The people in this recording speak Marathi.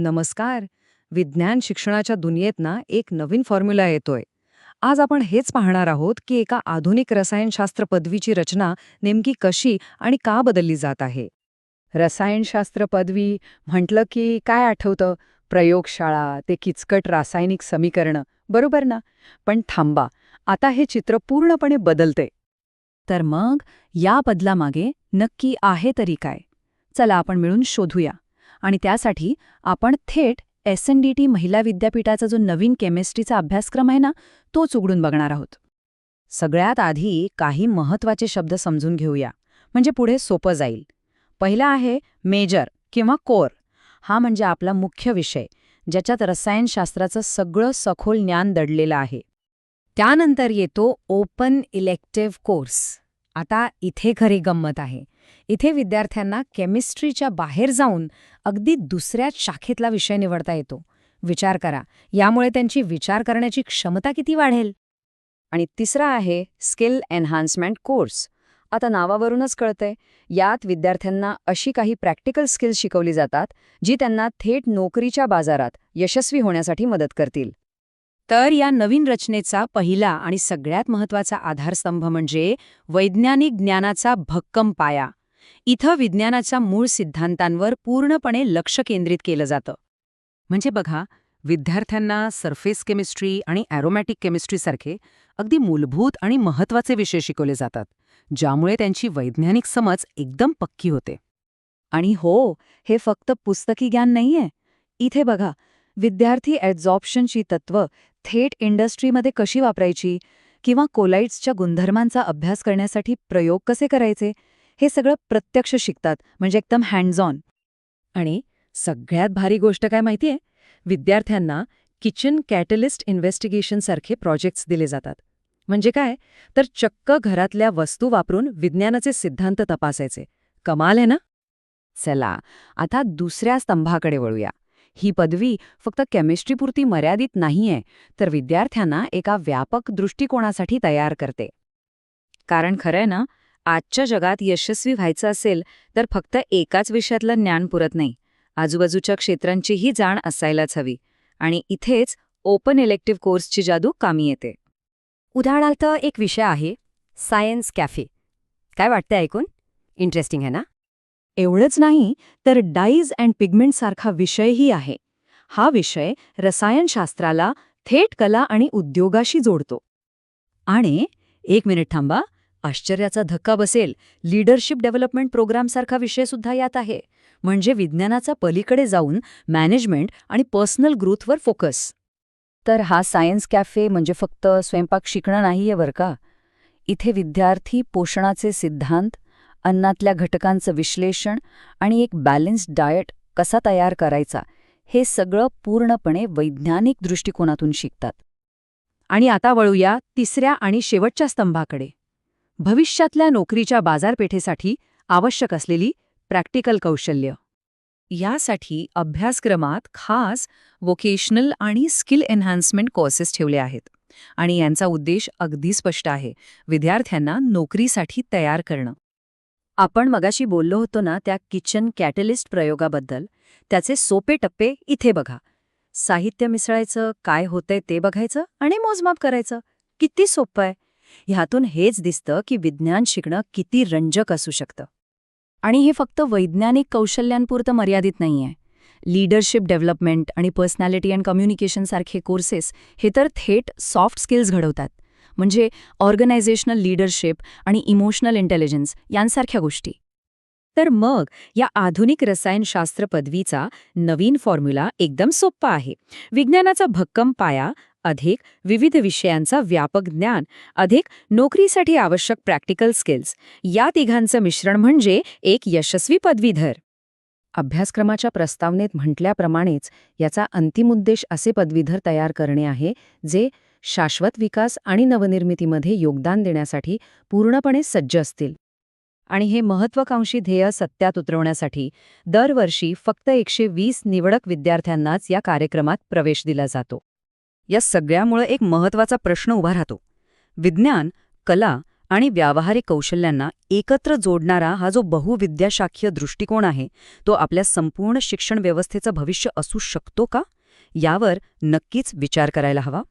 नमस्कार. विज्ञान शिक्षणाच्या दुनियेत ना एक नवीन फॉर्म्युला येतोय. आज आपण हेच पाहणार आहोत की एका आधुनिक रसायनशास्त्र पदवीची रचना नेमकी कशी आणि का बदलली जात आहे. रसायनशास्त्र पदवी म्हटलं की काय आठवतं? प्रयोगशाळा ते किचकट रासायनिक समीकरणं बरोबर ना? पण थांबा आता हे चित्र पूर्णपणे बदलते तर मग या बदलामागे नक्की आहे तरी काय? चला आपण मिळून शोधूया. आणि त्यासाठी आपण थेट एस एन डी टी महिला विद्यापीठाचा जो नवीन केमिस्ट्रीचा अभ्यासक्रम आहे ना तोच उघडून बघणार आहोत. सगळ्यात आधी काही महत्त्वाचे शब्द समजून घेऊया. म्हणजे पुढे सोपं जाईल. पहिला आहे मेजर किंवा कोर हा म्हणजे आपला मुख्य विषय ज्याच्यात रसायनशास्त्राचं सगळं सखोल ज्ञान दडलेलं आहे. त्यानंतर येतो ओपन इलेक्टिव्ह कोर्स आता इथे खरी गंमत आहे. इथे विद्यार्थ्यांना केमिस्ट्रीच्या बाहेर जाऊन अगदी दुसऱ्याच शाखेतला विषय निवडता येतो. विचार करा यामुळे त्यांची विचार करण्याची क्षमता किती वाढेल? आणि तिसरा आहे स्किल एन्हान्समेंट कोर्स आता नावावरूनच कळतंय यात विद्यार्थ्यांना अशी काही प्रॅक्टिकल स्किल्स शिकवली जातात जी त्यांना थेट नोकरीच्या बाजारात यशस्वी होण्यासाठी मदत करतील. तर या नवीन रचनेचा पहिला आणि सगळ्यात महत्त्वाचा आधारस्तंभ म्हणजे वैज्ञानिक ज्ञानाचा भक्कम पाया. इथं विज्ञानाच्या मूळ सिद्धांतांवर पूर्णपणे लक्ष केंद्रित केलं जातं. म्हणजे बघा विद्यार्थ्यांना सरफेस केमिस्ट्री आणि ॲरोमॅटिक केमिस्ट्रीसारखे अगदी मूलभूत आणि महत्त्वाचे विषय शिकवले जातात ज्यामुळे त्यांची वैज्ञानिक समज एकदम पक्की होते. आणि हो हे फक्त पुस्तकी ज्ञान नाहीये. इथे बघा विद्यार्थी ॲडझॉप्शनची तत्त्व थेट इंडस्ट्रीमध्ये कशी वापरायची किंवा कोलाइट्सच्या गुणधर्मांचा अभ्यास करण्यासाठी प्रयोग कसे करायचे? हे सगळं प्रत्यक्ष शिकतात म्हणजे एकदम हँड्स ऑन आणि सगळ्यात भारी गोष्ट काय माहितीये? विद्यार्थ्यांना किचन कॅटलिस्ट इन्व्हेस्टिगेशनसारखे प्रोजेक्ट्स दिले जातात. म्हणजे काय? तर चक्क घरातल्या वस्तू वापरून विज्ञानाचे सिद्धांत तपासायचे. कमाल आहे ना? चला आता दुसऱ्या स्तंभाकडे वळूया. ही पदवी फक्त केमिस्ट्रीपुरती मर्यादित नाहीये तर विद्यार्थ्यांना एका व्यापक दृष्टिकोनासाठी तयार करते. कारण खरंय ना आजच्या जगात यशस्वी व्हायचं असेल तर फक्त एकाच विषयातलं ज्ञान पुरत नाही. आजूबाजूच्या क्षेत्रांचीही जाण असायलाच हवी. आणि इथेच ओपन इलेक्टिव्ह कोर्सची जादू कामी येते. उदाहरणार्थ एक विषय आहे सायन्स कॅफे. काय वाटतं ऐकून? इंटरेस्टिंग आहे ना? एवढंच नाही तर डाईज अँड पिगमेंट सारखा विषयही आहे. हा विषय रसायनशास्त्राला थेट कला आणि उद्योगाशी जोडतो. आणि एक मिनिट थांबा आश्चर्याचा धक्का बसेल. लीडरशिप डेव्हलपमेंट प्रोग्रामसारखा विषयसुद्धा यात आहे. म्हणजे विज्ञानाचा पलीकडे जाऊन मॅनेजमेंट आणि पर्सनल ग्रोथवर फोकस. तर हा सायन्स कॅफे म्हणजे फक्त स्वयंपाक शिकणं नाहीये बरं का? इथे विद्यार्थी पोषणाचे सिद्धांत अन्नातल्या घटकांचं विश्लेषण आणि एक बॅलन्स्ड डाएट कसा तयार करायचा हे सगळं पूर्णपणे वैज्ञानिक दृष्टिकोनातून शिकतात. आणि आता वळूया तिसऱ्या आणि शेवटच्या स्तंभाकडे. भविष्यातल्या नोकरीच्या बाजारपेठेसाठी आवश्यक असलेली प्रॅक्टिकल कौशल्य. यासाठी अभ्यासक्रमात खास वोकेशनल आणि स्किल एन्हान्समेंट कोर्सेस ठेवले आहेत आणि यांचा उद्देश अगदी स्पष्ट आहे विद्यार्थ्यांना नोकरीसाठी तयार करणं. आपण मगाशी बोललो होतो ना त्या किचन कॅटलिस्ट प्रयोगाबद्दल त्याचे सोपे टप्पे इथे बघा. साहित्य मिसळायचं काय होतंय ते बघायचं आणि मोजमाप करायचं. किती सोपं आहे. ह्यातून हेच दिसतं की विज्ञान शिकणं किती रंजक असू शकतं. आणि हे फक्त वैज्ञानिक कौशल्यांपुरतं मर्यादित नाहीये. लीडरशिप डेव्हलपमेंट आणि पर्सनॅलिटी अँड कम्युनिकेशन सारखे कोर्सेस हे तर थेट सॉफ्ट स्किल्स घडवतात. म्हणजे ऑर्गनायझेशनल लीडरशिप आणि इमोशनल इंटेलिजन्स यांसारख्या गोष्टी. तर मग या आधुनिक रसायनशास्त्र पदवीचा नवीन फॉर्म्युला एकदम सोप्पा आहे. विज्ञानाचा भक्कम पाया अधिक विविध विषयांचा व्यापक ज्ञान अधिक नोकरीसाठी आवश्यक प्रॅक्टिकल स्किल्स या तिघांचं मिश्रण म्हणजे एक यशस्वी पदवीधर. अभ्यासक्रमाच्या प्रस्तावनेत म्हटल्याप्रमाणेच याचा अंतिम उद्देश असे पदवीधर तयार करणे आहे जे शाश्वत विकास आणि नवनिर्मितीमध्ये योगदान देण्यासाठी पूर्णपणे सज्ज असतील. आणि हे महत्वाकांक्षी ध्येय सत्यात उतरवण्यासाठी दरवर्षी फक्त एकशे वीस निवडक विद्यार्थ्यांनाच या कार्यक्रमात प्रवेश दिला जातो. या सगळ्यामुळे एक महत्त्वाचा प्रश्न उभा राहतो. विज्ञान कला आणि व्यावहारिक कौशल्यांना एकत्र जोडणारा हा जो बहुविद्याशाखीय दृष्टिकोन आहे तो आपल्या संपूर्ण शिक्षण व्यवस्थेचं भविष्य असू शकतो का? यावर नक्कीच विचार करायला हवा.